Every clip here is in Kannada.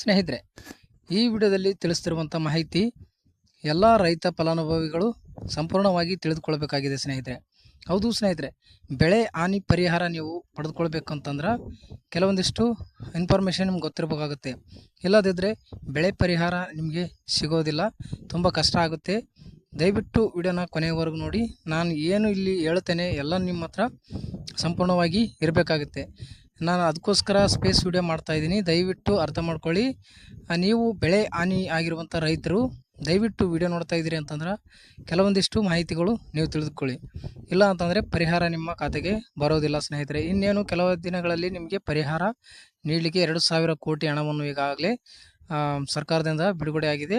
ಸ್ನೇಹಿತರೆ, ಈ ವಿಡಿಯೋದಲ್ಲಿ ತಿಳಿಸ್ತಿರುವಂಥ ಮಾಹಿತಿ ಎಲ್ಲ ರೈತ ಫಲಾನುಭವಿಗಳು ಸಂಪೂರ್ಣವಾಗಿ ತಿಳಿದುಕೊಳ್ಬೇಕಾಗಿದೆ ಸ್ನೇಹಿತರೆ. ಹೌದು ಸ್ನೇಹಿತರೆ, ಬೆಳೆ ಹಾನಿ ಪರಿಹಾರ ನೀವು ಪಡೆದುಕೊಳ್ಬೇಕು ಅಂತಂದ್ರೆ ಕೆಲವೊಂದಿಷ್ಟು ಇನ್ಫಾರ್ಮೇಷನ್ ನಿಮ್ಗೆ ಗೊತ್ತಿರಬೇಕಾಗುತ್ತೆ. ಇಲ್ಲದಿದ್ದರೆ ಬೆಳೆ ಪರಿಹಾರ ನಿಮಗೆ ಸಿಗೋದಿಲ್ಲ, ತುಂಬ ಕಷ್ಟ ಆಗುತ್ತೆ. ದಯವಿಟ್ಟು ವಿಡಿಯೋನ ಕೊನೆಯವರೆಗೂ ನೋಡಿ. ನಾನು ಏನು ಇಲ್ಲಿ ಹೇಳ್ತೇನೆ ಎಲ್ಲ ನಿಮ್ಮ ಹತ್ರ ಸಂಪೂರ್ಣವಾಗಿ ಇರಬೇಕಾಗುತ್ತೆ. ನಾನು ಅದಕ್ಕೋಸ್ಕರ ಸ್ಪೇಸ್ ವಿಡಿಯೋ ಮಾಡ್ತಾ ಇದ್ದೀನಿ. ದಯವಿಟ್ಟು ಅರ್ಥ ಮಾಡ್ಕೊಳ್ಳಿ. ನೀವು ಬೆಳೆ ಹಾನಿ ಆಗಿರುವಂಥ ರೈತರು ದಯವಿಟ್ಟು ವಿಡಿಯೋ ನೋಡ್ತಾ ಇದ್ದೀರಿ ಅಂತಂದ್ರೆ ಕೆಲವೊಂದಿಷ್ಟು ಮಾಹಿತಿಗಳು ನೀವು ತಿಳಿದುಕೊಳ್ಳಿ. ಇಲ್ಲ ಅಂತಂದರೆ ಪರಿಹಾರ ನಿಮ್ಮ ಖಾತೆಗೆ ಬರೋದಿಲ್ಲ ಸ್ನೇಹಿತರೆ. ಇನ್ನೇನು ಕೆಲವು ದಿನಗಳಲ್ಲಿ ನಿಮಗೆ ಪರಿಹಾರ ನೀಡಲಿಕ್ಕೆ ಎರಡು ಸಾವಿರ ಕೋಟಿ ಹಣವನ್ನು ಈಗಾಗಲೇ ಸರ್ಕಾರದಿಂದ ಬಿಡುಗಡೆ ಆಗಿದೆ.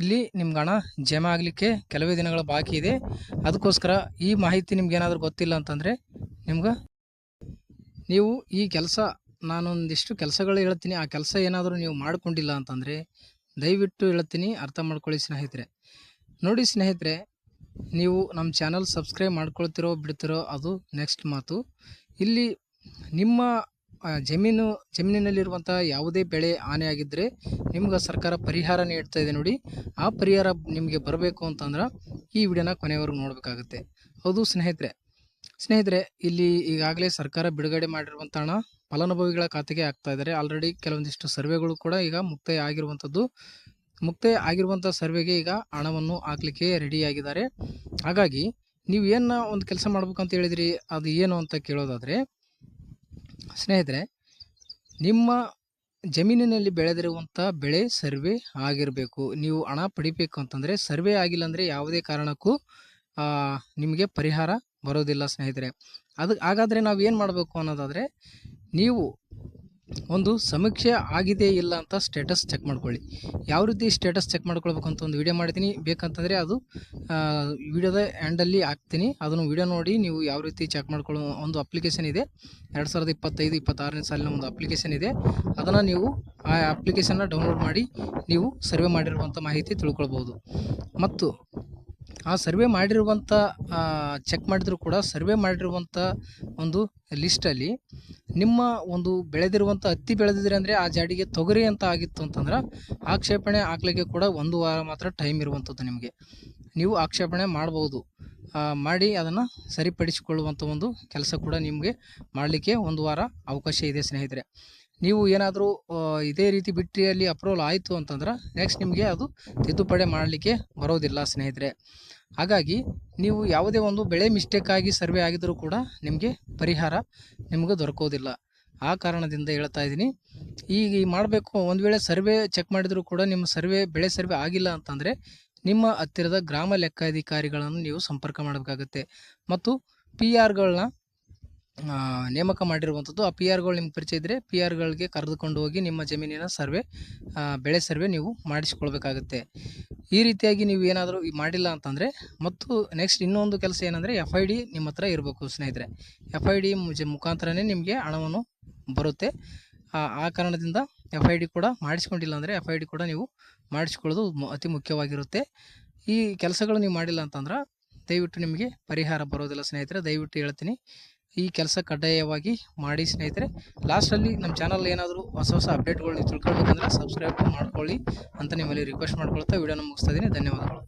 ಇಲ್ಲಿ ನಿಮ್ಗೆ ಹಣ ಜಮೆ ಆಗಲಿಕ್ಕೆ ಕೆಲವೇ ದಿನಗಳ ಬಾಕಿ ಇದೆ. ಅದಕ್ಕೋಸ್ಕರ ಈ ಮಾಹಿತಿ ನಿಮ್ಗೆ ಏನಾದರೂ ಗೊತ್ತಿಲ್ಲ ಅಂತಂದರೆ ನಿಮ್ಗೆ ನೀವು ಈ ಕೆಲಸ, ನಾನೊಂದಿಷ್ಟು ಕೆಲಸಗಳು ಹೇಳ್ತೀನಿ. ಆ ಕೆಲಸ ಏನಾದರೂ ನೀವು ಮಾಡಿಕೊಂಡಿಲ್ಲ ಅಂತಂದರೆ ದಯವಿಟ್ಟು ಹೇಳ್ತೀನಿ, ಅರ್ಥ ಮಾಡ್ಕೊಳ್ಳಿ ಸ್ನೇಹಿತರೆ. ನೋಡಿ ಸ್ನೇಹಿತರೆ, ನೀವು ನಮ್ಮ ಚಾನಲ್ ಸಬ್ಸ್ಕ್ರೈಬ್ ಮಾಡ್ಕೊಳ್ತಿರೋ ಬಿಡ್ತಿರೋ ಅದು ನೆಕ್ಸ್ಟ್ ಮಾತು. ಇಲ್ಲಿ ನಿಮ್ಮ ಜಮೀನು, ಜಮೀನಿನಲ್ಲಿರುವಂಥ ಯಾವುದೇ ಬೆಳೆ ಹಾನಿಯಾಗಿದ್ದರೆ ನಿಮ್ಗೆ ಸರ್ಕಾರ ಪರಿಹಾರ ನೀಡ್ತಾ ಇದೆ ನೋಡಿ. ಆ ಪರಿಹಾರ ನಿಮಗೆ ಬರಬೇಕು ಅಂತಂದ್ರೆ ಈ ವಿಡಿಯೋನ ಕೊನೆವರೆಗೂ ನೋಡಬೇಕಾಗುತ್ತೆ. ಹೌದು ಸ್ನೇಹಿತರೆ. ಸ್ನೇಹಿತರೆ, ಇಲ್ಲಿ ಈಗಾಗಲೇ ಸರ್ಕಾರ ಬಿಡುಗಡೆ ಮಾಡಿರುವಂಥ ಹಣ ಫಲಾನುಭವಿಗಳ ಖಾತೆಗೆ ಆಗ್ತಾ ಇದ್ದಾರೆ. ಆಲ್ರೆಡಿ ಕೆಲವೊಂದಿಷ್ಟು ಸರ್ವೆಗಳು ಕೂಡ ಈಗ ಮುಕ್ತಾಯ ಆಗಿರುವಂಥದ್ದು ಮುಕ್ತಾಯ ಆಗಿರುವಂಥ ಸರ್ವೆಗೆ ಈಗ ಹಣವನ್ನು ಹಾಕ್ಲಿಕ್ಕೆ ರೆಡಿಯಾಗಿದ್ದಾರೆ ಹಾಗಾಗಿ ನೀವು ಏನು ಒಂದು ಕೆಲಸ ಮಾಡ್ಬೇಕಂತ ಹೇಳಿದ್ರಿ, ಅದು ಏನು ಅಂತ ಕೇಳೋದಾದರೆ, ಸ್ನೇಹಿತರೆ, ನಿಮ್ಮ ಜಮೀನಿನಲ್ಲಿ ಬೆಳೆದಿರುವಂಥ ಬೆಳೆ ಸರ್ವೆ ಆಗಿರಬೇಕು. ನೀವು ಹಣ ಪಡಿಬೇಕು ಅಂತಂದರೆ ಸರ್ವೆ ಆಗಿಲ್ಲ ಅಂದರೆ ಯಾವುದೇ ಕಾರಣಕ್ಕೂ ನಿಮಗೆ ಪರಿಹಾರ ಬರೋದಿಲ್ಲ ಸ್ನೇಹಿತರೆ. ಅದು ಹಾಗಾದರೆ ನಾವು ಏನು ಮಾಡಬೇಕು ಅನ್ನೋದಾದರೆ, ನೀವು ಒಂದು ಸಮೀಕ್ಷೆ ಆಗಿದೆ ಇಲ್ಲ ಅಂತ ಸ್ಟೇಟಸ್ ಚೆಕ್ ಮಾಡ್ಕೊಳ್ಳಿ. ಯಾವ ರೀತಿ ಸ್ಟೇಟಸ್ ಚೆಕ್ ಮಾಡ್ಕೊಳ್ಬೇಕು ಅಂತ ಒಂದು ವಿಡಿಯೋ ಮಾಡ್ತೀನಿ ಬೇಕಂತಂದರೆ ಅದು ವಿಡಿಯೋದ ಎಂಡಲ್ಲಿ ಹಾಕ್ತೀನಿ. ಅದನ್ನು ವಿಡಿಯೋ ನೋಡಿ ನೀವು ಯಾವ ರೀತಿ ಚೆಕ್ ಮಾಡ್ಕೊಳ್ಳೋ ಒಂದು ಅಪ್ಲಿಕೇಶನ್ ಇದೆ. ಎರಡು ಸಾವಿರದ ಇಪ್ಪತ್ತೈದು, ಇಪ್ಪತ್ತಾರನೇ ಸಾಲಿನ ಒಂದು ಅಪ್ಲಿಕೇಶನ್ ಇದೆ. ಅದನ್ನು ನೀವು ಆ ಅಪ್ಲಿಕೇಶನ್ನ ಡೌನ್ಲೋಡ್ ಮಾಡಿ ನೀವು ಸರ್ವೆ ಮಾಡಿರುವಂಥ ಮಾಹಿತಿ ತಿಳ್ಕೊಳ್ಬೋದು. ಮತ್ತು ಆ ಸರ್ವೆ ಮಾಡಿರುವಂಥ ಚೆಕ್ ಮಾಡಿದರೂ ಕೂಡ ಸರ್ವೆ ಮಾಡಿರುವಂಥ ಒಂದು ಲಿಸ್ಟಲ್ಲಿ ನಿಮ್ಮ ಒಂದು ಬೆಳೆದಿರುವಂಥ ಹತ್ತಿ ಬೆಳೆದಿದ್ರೆ ಅಂದರೆ ಆ ಜಾಡಿಗೆ ತೊಗರಿ ಅಂತ ಆಗಿತ್ತು ಅಂತಂದ್ರೆ ಆಕ್ಷೇಪಣೆ ಹಾಕ್ಲಿಕ್ಕೆ ಕೂಡ ಒಂದು ವಾರ ಮಾತ್ರ ಟೈಮ್ ಇರುವಂಥದ್ದು ನಿಮಗೆ. ನೀವು ಆಕ್ಷೇಪಣೆ ಮಾಡ್ಬೋದು. ಮಾಡಿ ಅದನ್ನು ಸರಿಪಡಿಸಿಕೊಳ್ಳುವಂಥ ಒಂದು ಕೆಲಸ ಕೂಡ ನಿಮಗೆ ಮಾಡಲಿಕ್ಕೆ ಒಂದು ವಾರ ಅವಕಾಶ ಇದೆ ಸ್ನೇಹಿತರೆ. ನೀವು ಏನಾದರೂ ಇದೇ ರೀತಿ ಬಿಟ್ಟಿಯಲ್ಲಿ ಅಪ್ರೂವಲ್ ಆಯಿತು ಅಂತಂದ್ರೆ ನೆಕ್ಸ್ಟ್ ನಿಮಗೆ ಅದು ತಿದ್ದುಪಡಿ ಮಾಡಲಿಕ್ಕೆ ಬರೋದಿಲ್ಲ ಸ್ನೇಹಿತರೆ. ಹಾಗಾಗಿ ನೀವು ಯಾವುದೇ ಒಂದು ಬೆಳೆ ಮಿಸ್ಟೇಕ್ ಆಗಿ ಸರ್ವೆ ಆಗಿದ್ದರೂ ಕೂಡ ನಿಮಗೆ ಪರಿಹಾರ ನಿಮಗೆ ದೊರಕೋದಿಲ್ಲ. ಆ ಕಾರಣದಿಂದ ಹೇಳ್ತಾ ಇದ್ದೀನಿ ಈಗ ಮಾಡಬೇಕು, ಒಂದು ವೇಳೆ ಸರ್ವೆ ಚೆಕ್ ಮಾಡಿದರೂ ಕೂಡ ನಿಮ್ಮ ಸರ್ವೆ ಬೆಳೆ ಸರ್ವೆ ಆಗಿಲ್ಲ ಅಂತಂದರೆ ನಿಮ್ಮ ಹತ್ತಿರದ ಗ್ರಾಮ ಲೆಕ್ಕಾಧಿಕಾರಿಗಳನ್ನು ನೀವು ಸಂಪರ್ಕ ಮಾಡಬೇಕಾಗತ್ತೆ. ಮತ್ತು ಪಿ ಆರ್ಗಳನ್ನ ನೇಮಕ ಮಾಡಿರುವಂಥದ್ದು. ಆ ಪಿ ಆರ್ಗಳು ನಿಮ್ಗೆ ಪರಿಚಯ ಇದ್ದರೆ ಪಿ ಆರ್ಗಳಿಗೆ ಕರೆದುಕೊಂಡು ಹೋಗಿ ನಿಮ್ಮ ಜಮೀನಿನ ಸರ್ವೆ ಬೆಳೆ ಸರ್ವೆ ನೀವು ಮಾಡಿಸಿಕೊಳ್ಬೇಕಾಗುತ್ತೆ. ಈ ರೀತಿಯಾಗಿ ನೀವು ಏನಾದರೂ ಮಾಡಿಲ್ಲ ಅಂತಂದರೆ, ಮತ್ತು ನೆಕ್ಸ್ಟ್ ಇನ್ನೊಂದು ಕೆಲಸ ಏನಂದರೆ ಎಫ್ ಐ ಡಿ ನಿಮ್ಮ ಹತ್ರ ಇರಬೇಕು ಸ್ನೇಹಿತರೆ. ಎಫ್ ಐ ಡಿ ಮುಖಾಂತರನೇ ನಿಮಗೆ ಹಣವನ್ನು ಬರುತ್ತೆ. ಆ ಕಾರಣದಿಂದ ಎಫ್ ಐ ಡಿ ಕೂಡ ಮಾಡಿಸ್ಕೊಂಡಿಲ್ಲ ಅಂದರೆ ಎಫ್ ಐ ಡಿ ಕೂಡ ನೀವು ಮಾಡಿಸ್ಕೊಳ್ಳೋದು ಅತಿ ಮುಖ್ಯವಾಗಿರುತ್ತೆ. ಈ ಕೆಲಸಗಳು ನೀವು ಮಾಡಿಲ್ಲ ಅಂತಂದ್ರೆ ದಯವಿಟ್ಟು ನಿಮಗೆ ಪರಿಹಾರ ಬರೋದಿಲ್ಲ ಸ್ನೇಹಿತರೆ. ದಯವಿಟ್ಟು ಹೇಳ್ತೀನಿ. ಈ ಕೆಲಸ ಕಡ್ಡಾಯವಾಗಿ ಮಾಡಿ ಸ್ನೇಹಿತರೆ. ಲಾಸ್ಟಲ್ಲಿ ನಮ್ಮ ಚಾನಲ್ ಏನಾದರೂ ಹೊಸ ಹೊಸ ಅಪ್ಡೇಟ್ಗಳು ತಿಳ್ಕೊಳ್ಬೇಕಂದ್ರೆ ಸಬ್ಸ್ಕ್ರೈಬ್ ಮಾಡ್ಕೊಳ್ಳಿ ಅಂತ ನಿಮ್ಮಲ್ಲಿ ರಿಕ್ವೆಸ್ಟ್ ಮಾಡ್ಕೊಳ್ತಾ ವಿಡಿಯೋನ ಮುಗಿಸ್ತಾ ಇದ್ದೀನಿ. ಧನ್ಯವಾದಗಳು.